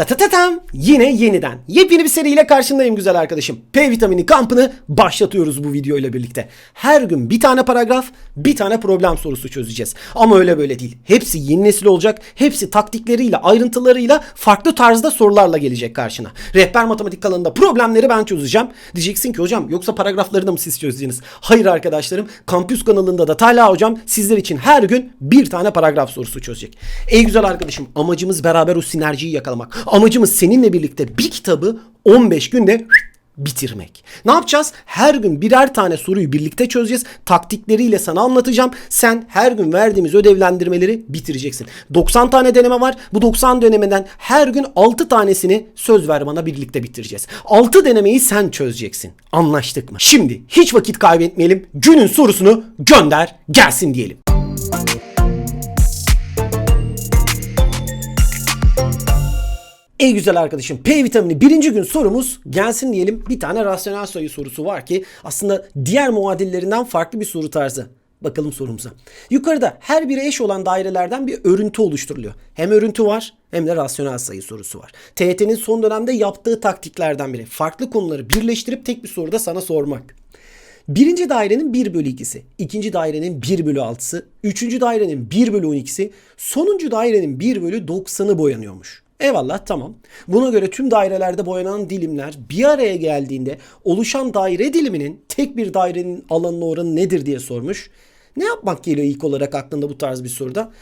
Tatatatam yine yeniden yepyeni bir seriyle karşındayım güzel arkadaşım. P vitamini kampını başlatıyoruz bu video ile birlikte. Her gün bir tane paragraf, bir tane problem sorusu çözeceğiz. Ama öyle böyle değil. Hepsi yeni nesil olacak. Hepsi taktikleriyle, ayrıntılarıyla farklı tarzda sorularla gelecek karşına. Rehber matematik kanalında problemleri ben çözeceğim. Diyeceksin ki hocam yoksa paragrafları da mı siz çözeceksiniz? Hayır arkadaşlarım. Kampüs kanalında da Talha hocam sizler için her gün bir tane paragraf sorusu çözecek. Ey güzel arkadaşım amacımız beraber o sinerjiyi yakalamak. Amacımız seninle birlikte bir kitabı 15 günde bitirmek. Ne yapacağız? Her gün birer tane soruyu birlikte çözeceğiz. Taktikleriyle sana anlatacağım. Sen her gün verdiğimiz ödevlendirmeleri bitireceksin. 90 tane deneme var. Bu 90 denemeden her gün 6 tanesini söz ver bana birlikte bitireceğiz. 6 denemeyi sen çözeceksin. Anlaştık mı? Şimdi hiç vakit kaybetmeyelim. Günün sorusunu gönder gelsin diyelim. Ey güzel arkadaşım P vitamini birinci gün sorumuz gelsin diyelim. Bir tane rasyonel sayı sorusu var ki aslında diğer muadillerinden farklı bir soru tarzı. Bakalım sorumuza. Yukarıda her biri eş olan dairelerden bir örüntü oluşturuluyor. Hem örüntü var hem de rasyonel sayı sorusu var. TYT'nin son dönemde yaptığı taktiklerden biri. Farklı konuları birleştirip tek bir soruda sana sormak. Birinci dairenin 1 bölü 2'si, ikinci dairenin 1 bölü 6'sı, üçüncü dairenin 1 bölü 12'si, sonuncu dairenin 1 bölü 90'ı boyanıyormuş. Eyvallah tamam. Buna göre tüm dairelerde boyanan dilimler bir araya geldiğinde oluşan daire diliminin tek bir dairenin alanına oranı nedir diye sormuş. Ne yapmak geliyor ilk olarak aklında bu tarz bir soruda?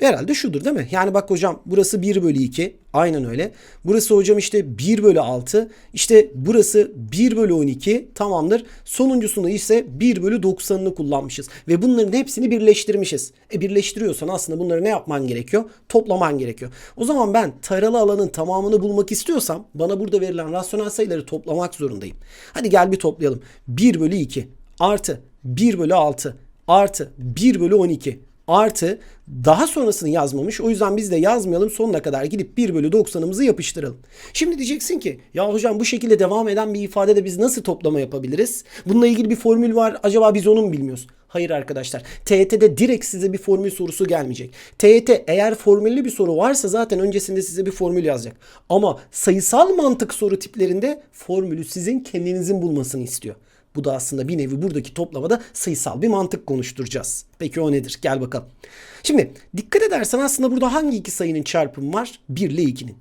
Herhalde şudur değil mi? Yani bak hocam burası 1 bölü 2. Aynen öyle. Burası hocam işte 1 bölü 6. İşte burası 1 bölü 12 tamamdır. Sonuncusunu ise 1 bölü 90'ını kullanmışız. Ve bunların hepsini birleştirmişiz. E birleştiriyorsan aslında bunları ne yapman gerekiyor? Toplaman gerekiyor. O zaman ben taralı alanın tamamını bulmak istiyorsam bana burada verilen rasyonel sayıları toplamak zorundayım. Hadi gel bir toplayalım. 1 bölü 2 artı 1 bölü 6 artı 1 bölü 12 artı daha sonrasını yazmamış. O yüzden biz de yazmayalım sonuna kadar gidip 1 bölü 90'ımızı yapıştıralım. Şimdi diyeceksin ki ya hocam bu şekilde devam eden bir ifadede biz nasıl toplama yapabiliriz? Bununla ilgili bir formül var. Acaba biz onu mu bilmiyoruz? Hayır arkadaşlar. TYT'de direkt size bir formül sorusu gelmeyecek. TYT eğer formüllü bir soru varsa zaten öncesinde size bir formül yazacak. Ama sayısal mantık soru tiplerinde formülü sizin kendinizin bulmasını istiyor. Bu da aslında bir nevi buradaki toplamada sayısal bir mantık konuşturacağız. Peki o nedir? Gel bakalım. Şimdi dikkat edersen aslında burada hangi iki sayının çarpımı var? 1 ile 2'nin.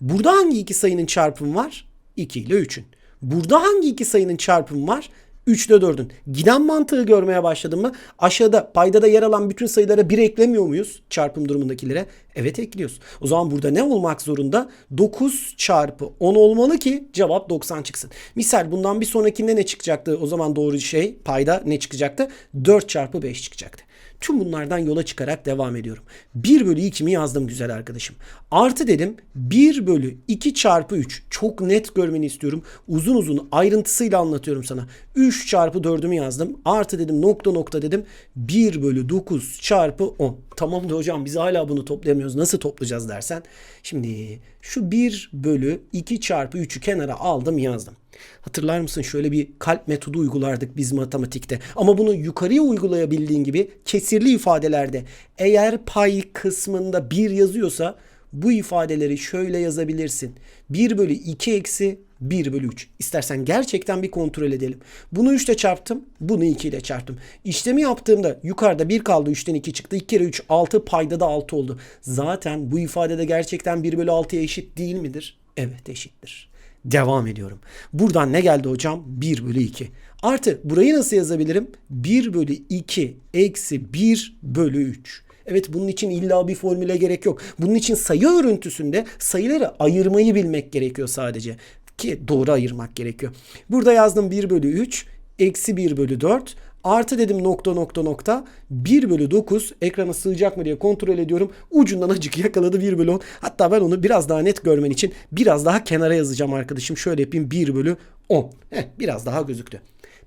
Burada hangi iki sayının çarpımı var? 2 ile 3'ün. Burada hangi iki sayının çarpımı var? 3 ile 4'ün. Giden mantığı görmeye başladın mı? Aşağıda paydada yer alan bütün sayılara 1 eklemiyor muyuz? Çarpım durumundakilere. Evet ekliyoruz. O zaman burada ne olmak zorunda? 9 çarpı 10 olmalı ki cevap 90 çıksın. Misal bundan bir sonrakinde ne çıkacaktı? O zaman doğru şey payda ne çıkacaktı? 4 çarpı 5 çıkacaktı. Tüm bunlardan yola çıkarak devam ediyorum. 1 bölü 2'mi yazdım güzel arkadaşım. Artı dedim 1 bölü 2 çarpı 3. Çok net görmeni istiyorum. Uzun uzun ayrıntısıyla anlatıyorum sana. 3 çarpı 4'ümü yazdım. Artı dedim nokta nokta dedim. 1 bölü 9 çarpı 10. Tamam da hocam biz hala bunu toplayamıyoruz. Nasıl toplayacağız dersen. Şimdi şu 1 bölü 2 çarpı 3'ü kenara aldım yazdım. Hatırlar mısın şöyle bir kalp metodu uygulardık biz matematikte. Ama bunu yukarıya uygulayabildiğin gibi kesirli ifadelerde eğer pay kısmında 1 yazıyorsa bu ifadeleri şöyle yazabilirsin. 1 bölü 2 eksi 1 bölü 3. İstersen gerçekten bir kontrol edelim. Bunu 3 ile çarptım. Bunu 2 ile çarptım. İşlemi yaptığımda yukarıda 1 kaldı 3'ten 2 çıktı. 2 kere 3 6 payda da 6 oldu. Zaten bu ifadede gerçekten 1 bölü 6'ya eşit değil midir? Evet eşittir. Devam ediyorum. Buradan ne geldi hocam? 1 bölü 2. Artı burayı nasıl yazabilirim? 1 bölü 2 eksi 1 bölü 3. Evet bunun için illa bir formüle gerek yok. Bunun için sayı örüntüsünde sayıları ayırmayı bilmek gerekiyor sadece. Ki doğru ayırmak gerekiyor. Burada yazdım 1 bölü 3 eksi 1 bölü 4 Artı dedim nokta nokta nokta 1 bölü 9 ekrana sığacak mı diye kontrol ediyorum. Ucundan acık yakaladı 1 bölü 10. Hatta ben onu biraz daha net görmen için biraz daha kenara yazacağım arkadaşım. Şöyle yapayım 1 bölü 10. Heh, biraz daha gözüktü.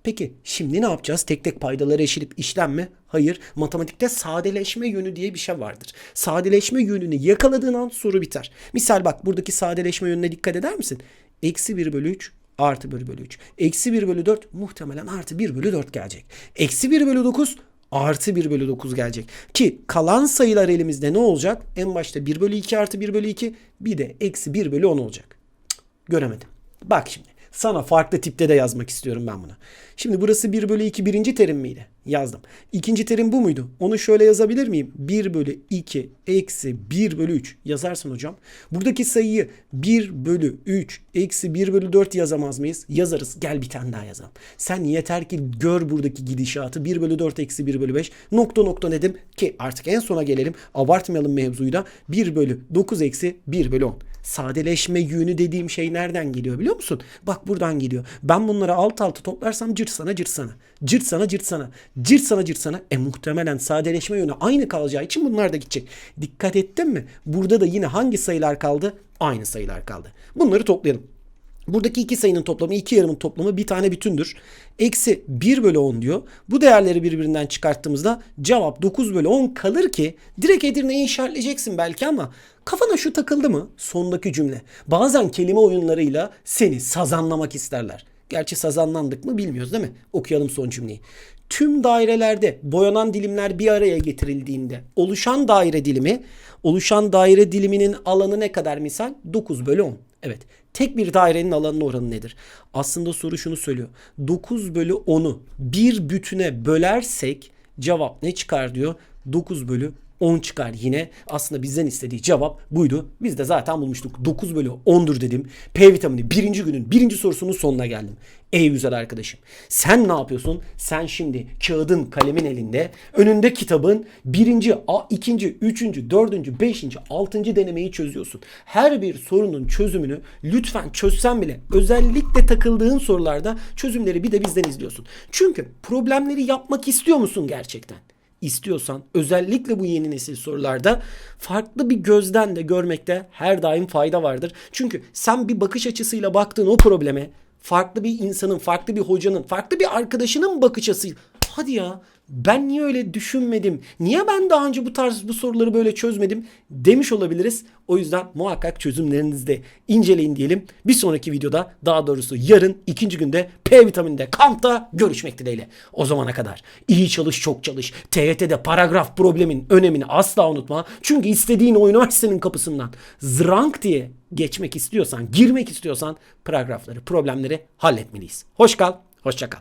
Peki şimdi ne yapacağız? Tek tek paydaları eşilip işlem mi? Hayır. Matematikte sadeleşme yönü diye bir şey vardır. Sadeleşme yönünü yakaladığın an soru biter. Misal bak buradaki sadeleşme yönüne dikkat eder misin? Eksi 1 bölü 3 artı 1 bölü 3. Eksi 1 bölü 4 muhtemelen artı 1 bölü 4 gelecek. Eksi 1 bölü 9 artı 1 bölü 9 gelecek. Ki kalan sayılar elimizde ne olacak? En başta 1 bölü 2 artı 1 bölü 2 bir de eksi 1 bölü 10 olacak. Cık, göremedim. Bak şimdi sana farklı tipte de yazmak istiyorum ben bunu. Şimdi burası 1 bölü 2 birinci terim miydi? Yazdım. İkinci terim bu muydu? Onu şöyle yazabilir miyim? 1 bölü 2 eksi 1 bölü 3 yazarsın hocam. Buradaki sayıyı 1 bölü 3 eksi 1 bölü 4 yazamaz mıyız? Yazarız. Gel bir tane daha yazalım. Sen yeter ki gör buradaki gidişatı. 1 bölü 4 eksi 1 bölü 5 nokta nokta dedim ki artık en sona gelelim. Abartmayalım mevzuyu da 1 bölü 9 eksi 1 bölü 10 sadeleşme yönü dediğim şey nereden geliyor biliyor musun? Bak buradan geliyor. Ben bunları alt alta toplarsam cırt sana cırt sana. Cırt sana cırt sana. Cırt sana cırt sana. E muhtemelen sadeleşme yönü aynı kalacağı için bunlar da gidecek. Dikkat ettin mi? Burada da yine hangi sayılar kaldı? Aynı sayılar kaldı. Bunları toplayalım. Buradaki iki sayının toplamı, iki yarımın toplamı bir tane bütündür. Eksi 1 bölü 10 diyor. Bu değerleri birbirinden çıkarttığımızda cevap 9 bölü 10 kalır ki direkt Edirne'yi işaretleyeceksin belki ama kafana şu takıldı mı? Sondaki cümle. Bazen kelime oyunlarıyla seni sazanlamak isterler. Gerçi sazanlandık mı bilmiyoruz değil mi? Okuyalım son cümleyi. Tüm dairelerde boyanan dilimler bir araya getirildiğinde oluşan daire dilimi, oluşan daire diliminin alanı ne kadar misal? 9 bölü 10. Evet. Tek bir dairenin alanının oranı nedir? Aslında soru şunu söylüyor. 9 bölü 10'u bir bütüne bölersek cevap ne çıkar diyor? 9 bölü 10 çıkar yine. Aslında bizden istediği cevap buydu. Biz de zaten bulmuştuk. 9 bölü 10'dur dedim. P vitamini birinci günün birinci sorusunun sonuna geldim. Ey güzel arkadaşım. Sen ne yapıyorsun? Sen şimdi kağıdın kalemin elinde. Önünde kitabın birinci, a- ikinci, üçüncü, dördüncü, beşinci, altıncı denemeyi çözüyorsun. Her bir sorunun çözümünü lütfen çözsen bile özellikle takıldığın sorularda çözümleri bir de bizden izliyorsun. Çünkü problemleri yapmak istiyor musun gerçekten? İstiyorsan özellikle bu yeni nesil sorularda farklı bir gözden de görmekte her daim fayda vardır. Çünkü sen bir bakış açısıyla baktığın o probleme farklı bir insanın, farklı bir hocanın, farklı bir arkadaşının bakış açısı hadi ya ben niye öyle düşünmedim? Niye ben daha önce bu tarz bu soruları böyle çözmedim demiş olabiliriz. O yüzden muhakkak çözümlerinizi de inceleyin diyelim. Bir sonraki videoda daha doğrusu yarın ikinci günde P vitamininde kampta görüşmek dileğiyle. O zamana kadar iyi çalış çok çalış. TYT'de paragraf problemin önemini asla unutma. Çünkü istediğin o üniversitenin kapısından zrank diye geçmek istiyorsan, girmek istiyorsan paragrafları, problemleri halletmeliyiz. Hoş kal, hoşça kal.